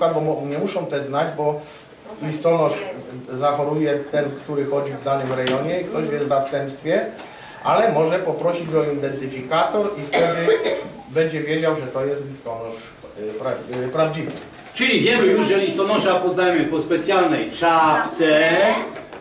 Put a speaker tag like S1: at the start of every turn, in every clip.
S1: bo nie muszą te znać, bo listonosz zachoruje ten, który chodzi w danym rejonie i ktoś jest w zastępstwie, ale może poprosić o identyfikator i wtedy będzie wiedział, że to jest listonosz y, pra, y, prawdziwy.
S2: Czyli wiemy już, że listonosza poznajemy po specjalnej czapce.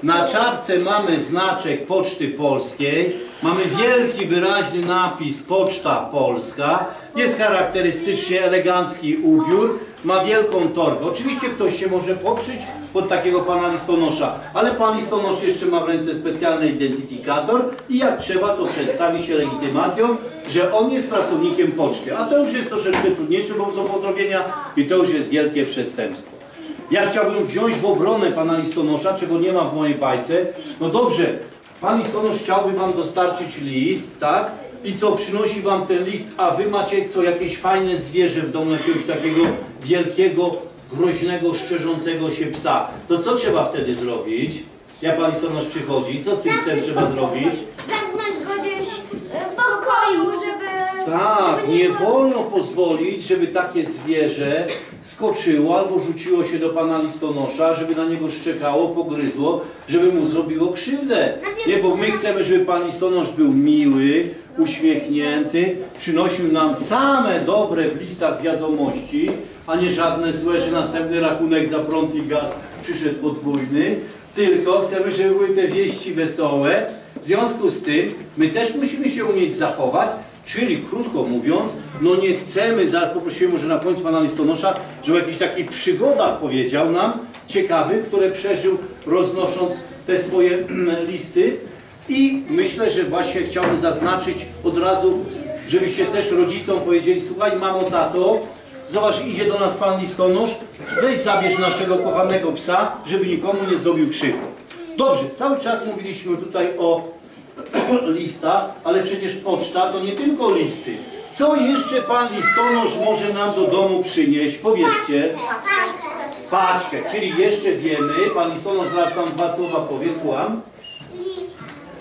S2: Na czapce mamy znaczek Poczty Polskiej. Mamy wielki, wyraźny napis Poczta Polska. Jest charakterystycznie elegancki ubiór. Ma wielką torbę. Oczywiście ktoś się może podszyć pod takiego pana listonosza, ale pan listonosz jeszcze ma w ręce specjalny identyfikator i jak trzeba, to przedstawi się legitymacją, że on jest pracownikiem poczty. A to już jest troszeczkę trudniejsze, bo do podrobienia i to już jest wielkie przestępstwo. Ja chciałbym wziąć w obronę pana listonosza, czego nie ma w mojej bajce. No dobrze, pan listonosz chciałby wam dostarczyć list, tak? I co, przynosi wam ten list, a wy macie co, jakieś fajne zwierzę w domu, jakiegoś takiego wielkiego, groźnego, szczerzącego się psa. To co trzeba wtedy zrobić? Jak pan listonosz przychodzi, co z tym psem trzeba zrobić?
S3: Zamknąć go gdzieś e, w pokoju, żeby...
S2: Tak, nie wolno pozwolić, żeby takie zwierzę skoczyło albo rzuciło się do pana listonosza, żeby na niego szczekało, pogryzło, żeby mu zrobiło krzywdę. Nie, bo my chcemy, żeby pan listonosz był miły, uśmiechnięty, przynosił nam same dobre w listach wiadomości, a nie żadne złe, że następny rachunek za prąd i gaz przyszedł podwójny. Tylko chcemy, żeby były te wieści wesołe. W związku z tym my też musimy się umieć zachować, czyli krótko mówiąc, no nie chcemy, zaraz poprosimy może na końcu pana listonosza, żeby o jakichś takich przygodach powiedział nam, ciekawych, które przeżył roznosząc te swoje listy. I myślę, że właśnie chciałbym zaznaczyć od razu, żebyście też rodzicom powiedzieli, słuchaj mamo, tato, Zobacz, idzie do nas pan listonosz, weź zabierz naszego kochanego psa, żeby nikomu nie zrobił krzywdy. Dobrze, cały czas mówiliśmy tutaj o listach, ale przecież poczta to nie tylko listy. Co jeszcze pan listonosz może nam do domu przynieść? Powiedzcie. Paczkę, czyli jeszcze wiemy, pan listonosz zaraz tam dwa słowa powie, słucham.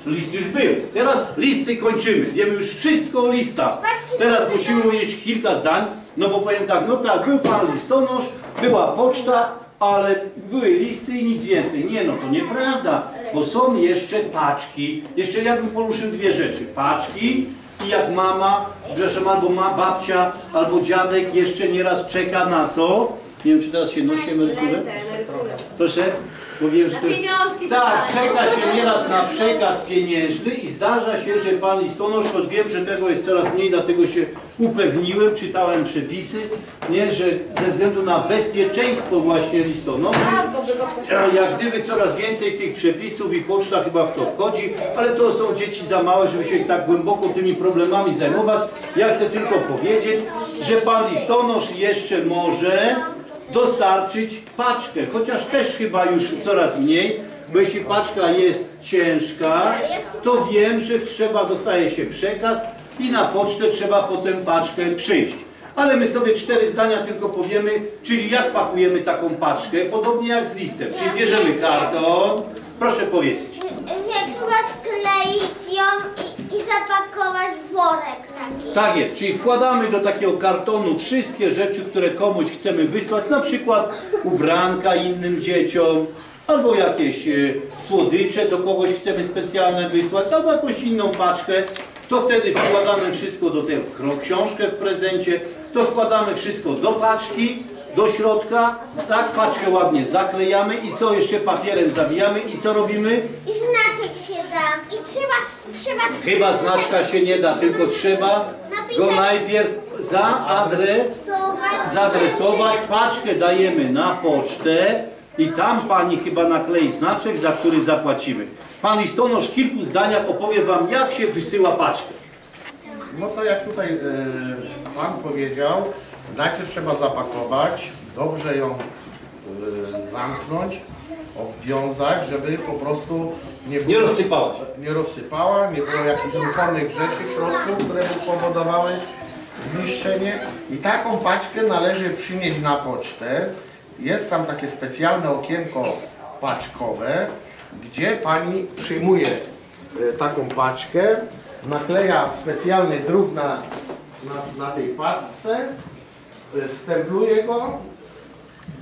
S2: List już był. Teraz listy kończymy. Wiemy już wszystko o listach. Teraz musimy powiedzieć kilka zdań, no bo powiem tak, no tak, był pan listonosz, była poczta, ale były listy i nic więcej. Nie, no to nieprawda, bo są jeszcze paczki. Jeszcze ja bym poruszył dwie rzeczy. Paczki i jak mama, przepraszam, albo ma babcia, albo dziadek jeszcze nieraz czeka na co? Nie wiem, czy teraz się nosi emeryturę? Proszę? Bo wiem, że to...
S4: pieniążki
S2: Tak, czeka się nieraz na przekaz pieniężny i zdarza się, że pan listonosz, choć wiem, że tego jest coraz mniej, dlatego się upewniłem, czytałem przepisy, nie, że ze względu na bezpieczeństwo właśnie listonoszy, jak gdyby coraz więcej tych przepisów i poczta chyba w to wchodzi, ale to są dzieci za małe, żeby się tak głęboko tymi problemami zajmować. Ja chcę tylko powiedzieć, że pan listonosz jeszcze może dostarczyć paczkę, chociaż też chyba już coraz mniej, bo jeśli paczka jest ciężka, to wiem, że trzeba, dostaje się przekaz i na pocztę trzeba potem paczkę przyjść. Ale my sobie cztery zdania tylko powiemy, czyli jak pakujemy taką paczkę, podobnie jak z listem. Czyli bierzemy karton, proszę powiedzieć
S3: trzeba skleić ją i, i zapakować w worek taki.
S2: Tak jest, czyli wkładamy do takiego kartonu wszystkie rzeczy, które komuś chcemy wysłać, na przykład ubranka innym dzieciom, albo jakieś e, słodycze do kogoś chcemy specjalne wysłać, albo jakąś inną paczkę. To wtedy wkładamy wszystko do tej książkę w prezencie, to wkładamy wszystko do paczki, do środka, tak, paczkę ładnie zaklejamy i co jeszcze papierem zawijamy i co robimy?
S3: I znaczek się da. I trzeba, trzeba...
S2: Chyba znaczka się nie da, tylko trzeba go najpierw zaadresować, zaadresować, paczkę dajemy na pocztę i tam pani chyba naklei znaczek, za który zapłacimy. Pan listonosz w kilku zdaniach opowie wam, jak się wysyła paczkę.
S1: No to jak tutaj e, Pan powiedział, najpierw trzeba zapakować, dobrze ją e, zamknąć, obwiązać, żeby po prostu nie,
S2: Nie
S1: było,
S2: rozsypała się.
S1: nie rozsypała, nie było jakichś ruchomych rzeczy w środku, które by powodowały zniszczenie. I taką paczkę należy przynieść na pocztę. Jest tam takie specjalne okienko paczkowe, gdzie Pani przyjmuje e, taką paczkę, nakleja specjalny druk na, na, na tej paczce, e, stempluje go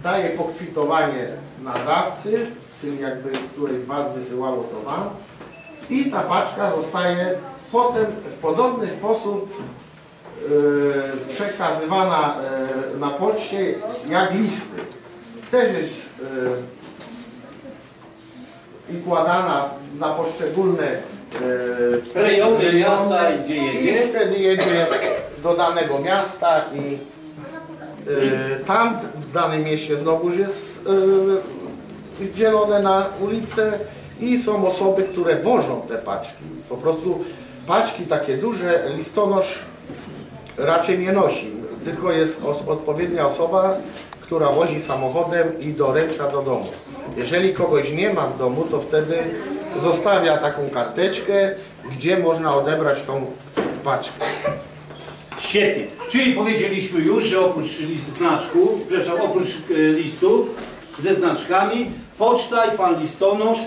S1: daje pokwitowanie nadawcy, czyli jakby któryś z Was wysyłało to Wam i ta paczka zostaje potem w podobny sposób e, przekazywana e, na poczcie jak listy. Też jest e, układana na poszczególne e,
S2: Rejony miasta i gdzie
S1: i
S2: jedzie.
S1: wtedy jedzie do danego miasta i tam w danym mieście znowuż jest e, dzielone na ulice i są osoby, które wożą te paczki. Po prostu paczki takie duże listonosz raczej nie nosi, tylko jest os odpowiednia osoba, która wozi samochodem i doręcza do domu. Jeżeli kogoś nie ma w domu, to wtedy zostawia taką karteczkę, gdzie można odebrać tą paczkę.
S2: Świetnie. Czyli powiedzieliśmy już, że oprócz list znaczków, przepraszam, oprócz e, listów ze znaczkami, poczta i pan listonosz,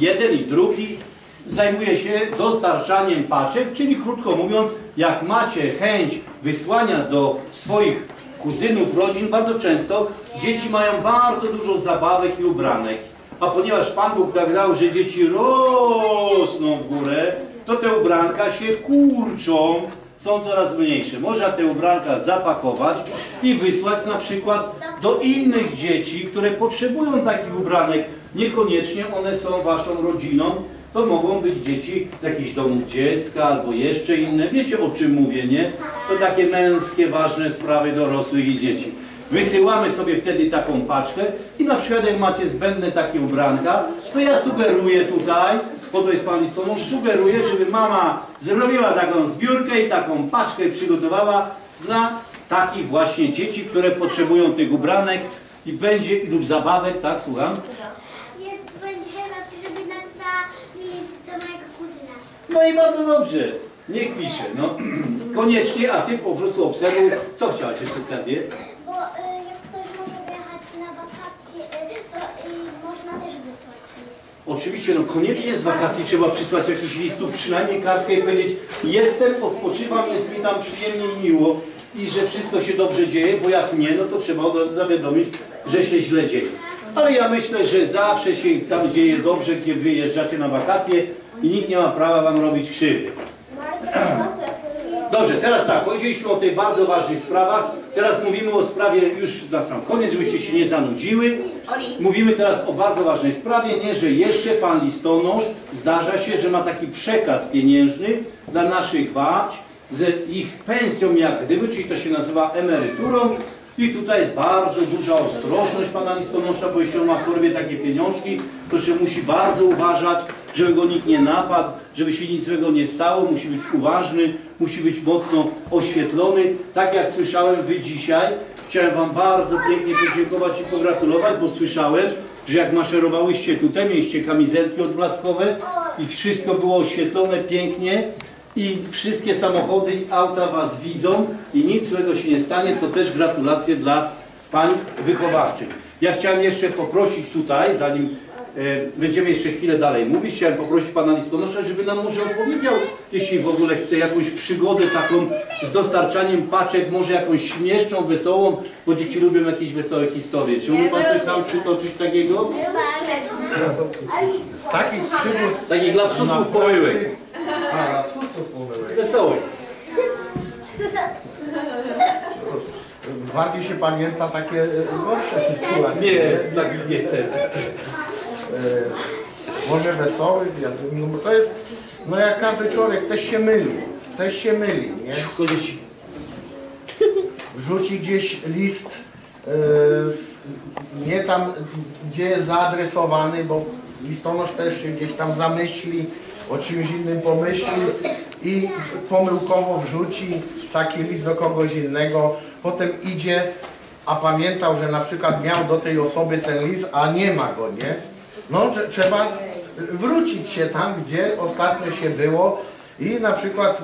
S2: jeden i drugi, zajmuje się dostarczaniem paczek, czyli krótko mówiąc, jak macie chęć wysłania do swoich kuzynów, rodzin, bardzo często dzieci mają bardzo dużo zabawek i ubranek. A ponieważ Pan Bóg tak dał, że dzieci rosną w górę, to te ubranka się kurczą, są coraz mniejsze. Można te ubranka zapakować i wysłać na przykład do innych dzieci, które potrzebują takich ubranek. Niekoniecznie one są waszą rodziną. To mogą być dzieci z jakichś domów dziecka albo jeszcze inne. Wiecie o czym mówię, nie? To takie męskie, ważne sprawy dorosłych i dzieci. Wysyłamy sobie wtedy taką paczkę i na przykład jak macie zbędne takie ubranka, to ja sugeruję tutaj, pan listonosz, sugeruję, żeby mama zrobiła taką zbiórkę i taką paczkę przygotowała dla takich właśnie dzieci, które potrzebują tych ubranek i będzie lub zabawek, tak, słucham?
S3: Jak będzie raczej, żeby napisała list do mojego kuzyna.
S2: No i bardzo dobrze, niech pisze, no. Koniecznie, a ty po prostu obserwuj, co chciałaś jeszcze skarbie?
S3: Bo y, jak ktoś może wyjechać na wakacje, y, to y, można też wysłać list.
S2: Oczywiście, no koniecznie z wakacji trzeba przysłać jakiś listów, przynajmniej kartkę i powiedzieć jestem, odpoczywam, jest mi tam przyjemnie i miło i że wszystko się dobrze dzieje, bo jak nie, no to trzeba zawiadomić, że się źle dzieje. Ale ja myślę, że zawsze się tam dzieje dobrze, kiedy wyjeżdżacie na wakacje i nikt nie ma prawa wam robić krzywdy. Dobrze, teraz tak, powiedzieliśmy o tych bardzo ważnych sprawach. Teraz mówimy o sprawie już na sam koniec, żebyście się nie zanudziły. Mówimy teraz o bardzo ważnej sprawie, nie, że jeszcze pan listonosz zdarza się, że ma taki przekaz pieniężny dla naszych babć ze ich pensją jak gdyby, czyli to się nazywa emeryturą. I tutaj jest bardzo duża ostrożność pana listonosza, bo jeśli on ma w torbie takie pieniążki, to się musi bardzo uważać, żeby go nikt nie napadł, żeby się nic złego nie stało, musi być uważny, musi być mocno oświetlony. Tak jak słyszałem wy dzisiaj, chciałem wam bardzo pięknie podziękować i pogratulować, bo słyszałem, że jak maszerowałyście tutaj, mieliście kamizelki odblaskowe i wszystko było oświetlone pięknie i wszystkie samochody i auta was widzą i nic złego się nie stanie, co też gratulacje dla pań wychowawczych. Ja chciałem jeszcze poprosić tutaj, zanim będziemy jeszcze chwilę dalej mówić, chciałem poprosić pana listonosza, żeby nam może opowiedział, jeśli w ogóle chce jakąś przygodę taką z dostarczaniem paczek, może jakąś śmieszną, wesołą, bo dzieci lubią jakieś wesołe historie. Czy mógł pan coś nam przytoczyć takiego?
S1: Z takich przygód
S2: Takich lapsusów pomyłek.
S1: A, lapsusów pomyłek.
S2: Wesołych.
S1: Bardziej się pamięta takie e, gorsze sytuacje.
S2: Nie, tak nie chcę.
S1: E, może wesołych, ja- no bo to jest, no jak każdy człowiek też się myli, też się myli, nie? Wrzuci gdzieś list e, nie tam, gdzie jest zaadresowany, bo listonosz też się gdzieś tam zamyśli, o czymś innym pomyśli i pomyłkowo wrzuci taki list do kogoś innego, potem idzie, a pamiętał, że na przykład miał do tej osoby ten list, a nie ma go, nie? No, trze- trzeba wrócić się tam, gdzie ostatnio się było i na przykład e,